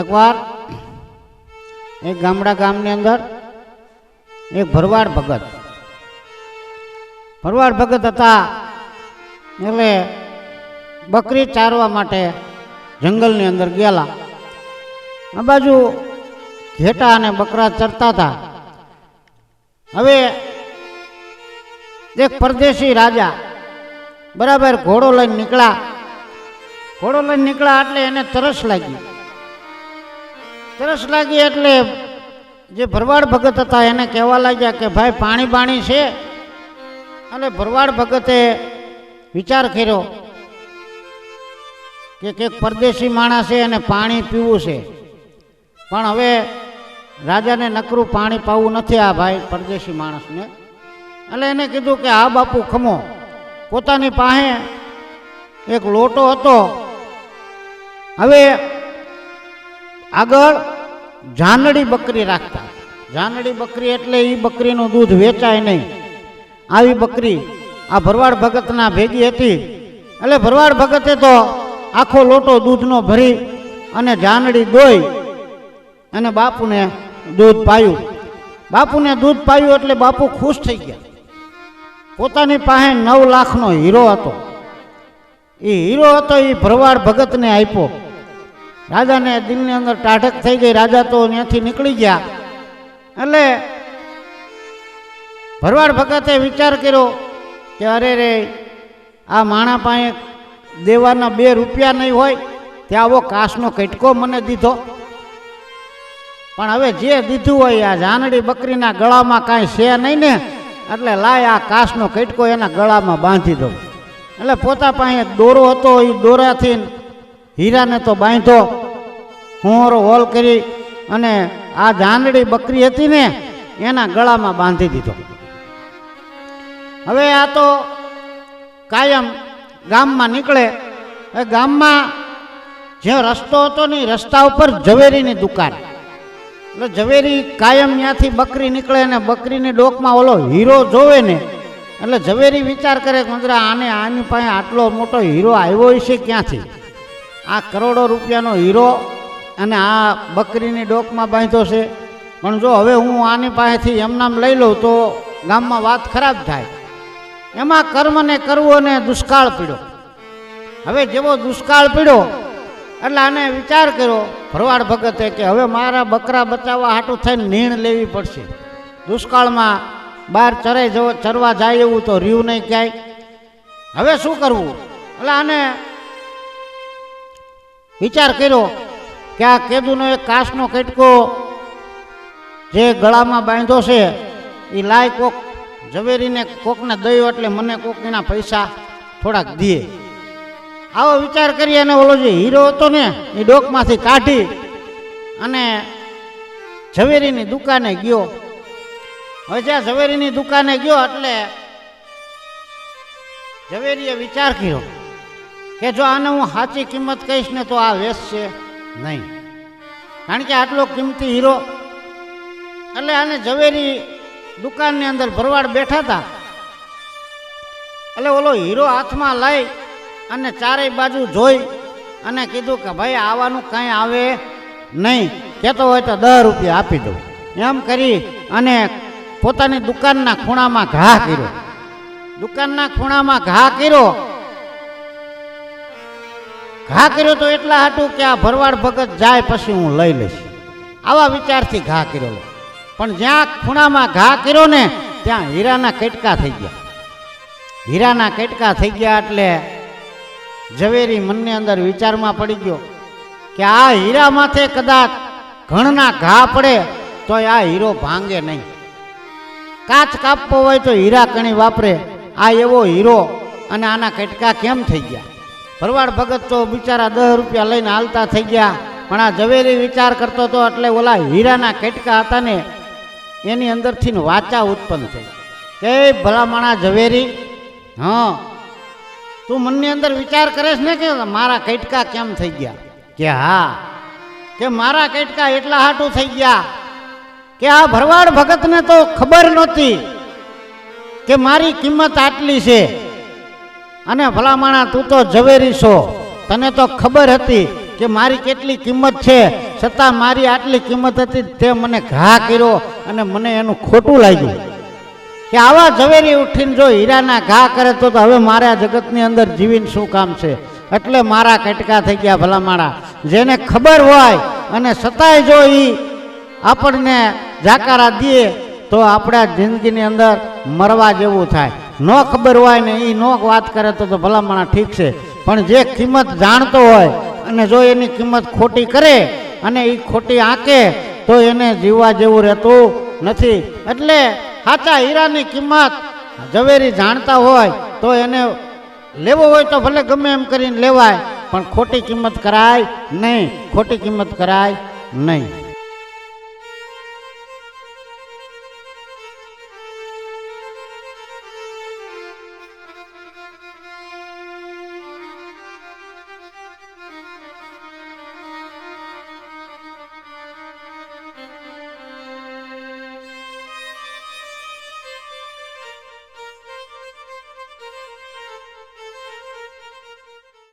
એકવાર એક ગામડા ગામની અંદર એક ભરવાડ ભગત ભરવાડ ભગત હતા. એટલે બકરી ચારવા માટે જંગલની અંદર ગયેલા. આ બાજુ ઘેટા અને બકરા ચરતા હતા. હવે એક પરદેશી રાજા બરાબર ઘોડો લઈને નીકળ્યા. ઘોડો લઈને નીકળ્યા એટલે એને તરસ લાગી. તરસ લાગી એટલે જે ભરવાડ ભગત હતા એને કહેવા લાગ્યા કે ભાઈ પાણી બાણી છે. અને ભરવાડ ભગતે વિચાર કર્યો કે કંઈક પરદેશી માણસ છે અને પાણી પીવું છે. પણ હવે રાજાને નકરું પાણી પાવું નથી આ ભાઈ પરદેશી માણસને. એટલે એને કીધું કે આ બાપુ ખમો. પોતાની પાસે એક લોટો હતો. હવે આગળ જાનડી બકરી રાખતા. જાનડી બકરી એટલે એ બકરીનું દૂધ વેચાય નહીં. આવી બકરી આ ભરવાડ ભગતના ભેગી હતી. એટલે ભરવાડ ભગતે તો આખો લોટો દૂધનો ભરી અને જાનડી દોઈ અને બાપુને દૂધ પાયું. બાપુને દૂધ પાયું એટલે બાપુ ખુશ થઈ ગયા. પોતાની પાસે નવ લાખનો હીરો હતો. એ હીરો હતો એ ભરવાડ ભગતને આપ્યો. રાજાને દિલની અંદર ટાઢક થઈ ગઈ. રાજા તો ત્યાંથી નીકળી ગયા. એટલે ભરવાડ ભગતે વિચાર કર્યો કે અરે રે, આ માણા પાસે દેવાના બે રૂપિયા નહીં હોય ત્યાં આવો કાસનો કટકો મને દીધો. પણ હવે જે દીધું હોય, આ જાનડી બકરીના ગળામાં કાંઈ છે નહીં ને? એટલે લાય આ કાસનો કટકો એના ગળામાં બાંધી દઉં. એટલે પોતા પાસે દોરો હતો એ દોરાથી હીરાને તો બાંધો. હુંરો હોલ કરી અને આ જાનડી બકરી હતી ને, એના ગળામાં બાંધી દીધો. હવે આ તો કાયમ ગામમાં નીકળે. એ ગામમાં જે રસ્તો હતો ને રસ્તા ઉપર ઝવેરીની દુકાન. એટલે ઝવેરી કાયમ ત્યાંથી બકરી નીકળે ને બકરીની ડોકમાં ઓલો હીરો જોવે ને, એટલે ઝવેરી વિચાર કરે કે મંદરા આને આની પાસે આટલો મોટો હીરો આવ્યો છે ક્યાંથી? આ કરોડો રૂપિયાનો હીરો અને આ બકરીની ડોકમાં બાંધ્યો છે. પણ જો હવે હું આની પાસેથી એમનામ લઈ લઉં તો ગામમાં વાત ખરાબ થાય. એમાં કર્મને કરવો ને દુષ્કાળ પીડ્યો હવે જેવો દુષ્કાળ પીડ્યો એટલે આને વિચાર કર્યો, ભરવાડ ભગતે કે હવે મારા બકરા બચાવવા હાટું થઈને નીણ લેવી પડશે. દુષ્કાળમાં બહાર ચરે જવો, ચરવા જાય એવું તો રહ્યું નહીં ક્યાંય. હવે શું કરવું? એટલે આને વિચાર કર્યો કે આ કેદુનો એક કાસનો કટકો જે ગળામાં બાંધ્યો છે, એ લાય કોક ઝવેરીને કોકને દયો એટલે મને કોક એના પૈસા થોડાક દે. આવો વિચાર કરી અને ઓલો જે હીરો હતો ને, એ ડોકમાંથી કાઢી અને ઝવેરીની દુકાને ગયો. હવે જ્યાં ઝવેરીની દુકાને ગયો એટલે ઝવેરીએ વિચાર કર્યો કે જો આને હું સાચી કિંમત કહીશ ને તો આ વેચશે નહીં. કારણ કે આટલો કિંમતી હીરો, એટલે આને ઝવેરી દુકાનની અંદર ભરવાડ બેઠા હતા. એટલે ઓલો હીરો હાથમાં લઈ અને ચારેય બાજુ જોઈ અને કીધું કે ભાઈ, આવવાનું કાંઈ આવે નહીં. કહેતો હોય તો દસ રૂપિયા આપી દઉં. એમ કરી અને પોતાની દુકાનના ખૂણામાં ઘા કર્યો. દુકાનના ખૂણામાં ઘા કર્યો. ઘા કર્યો તો એટલા હાટું કે આ ભરવાડ ભગત જાય પછી હું લઈ લઈશ. આવા વિચારથી ઘા કર્યો પણ જ્યાં ખૂણામાં ઘા કર્યો ને, ત્યાં હીરાના કટકા થઈ ગયા. હીરાના કટકા થઈ ગયા એટલે ઝવેરી મનની અંદર વિચારમાં પડી ગયો કે આ હીરા માથે કદાચ ઘણના ઘા પડે તો આ હીરો ભાંગે નહીં. કાચ કાપવો હોય તો હીરા કણી વાપરે. આ એવો હીરો અને આના કટકા કેમ થઈ ગયા? ભરવાડ ભગત તો બિચારા દસ રૂપિયા લઈને હાલતા થઈ ગયા, પણ આ ઝવેરી વિચાર કરતો હતો એટલે ઓલા હીરાના કટકા હતા ને એની અંદરથી વાચા ઉત્પન્ન થઈ. કે ભલામણા ઝવેરી, હા તું મનની અંદર વિચાર કરે ને કે મારા કટકા કેમ થઈ ગયા? કે હા. કે મારા કટકા એટલા હાટું થઈ ગયા કે આ ભરવાડ ભગતને તો ખબર નહોતી કે મારી કિંમત આટલી છે. અને ભલામાણા તું તો ઝવેરી છો. તને તો ખબર હતી કે મારી કેટલી કિંમત છે. છતાં મારી આટલી કિંમત હતી તે મને ઘા કર્યો અને મને એનું ખોટું લાગ્યું. કે આવા ઝવેરી ઉઠીને જો હીરાના ઘા કરે તો હવે મારે આ જગતની અંદર જીવીને શું કામ છે? એટલે મારા કટકા થઈ ગયા ભલામાળા જેને ખબર હોય અને છતાંય જો એ આપણને જાકારા દે, તો આપણા જિંદગીની અંદર મરવા જેવું થાય. ન ખબર હોય ને એ ન વાત કરે તો તો ભલામણા ઠીક છે. પણ જે કિંમત જાણતો હોય અને જો એની કિંમત ખોટી કરે અને એ ખોટી આંકે, તો એને જીવવા જેવું રહેતું નથી. એટલે સાચા હીરાની કિંમત ઝવેરી જાણતા હોય તો એને લેવો હોય તો ભલે ગમે એમ કરીને લેવાય, પણ ખોટી કિંમત કરાય નહીં, ખોટી કિંમત કરાય નહીં.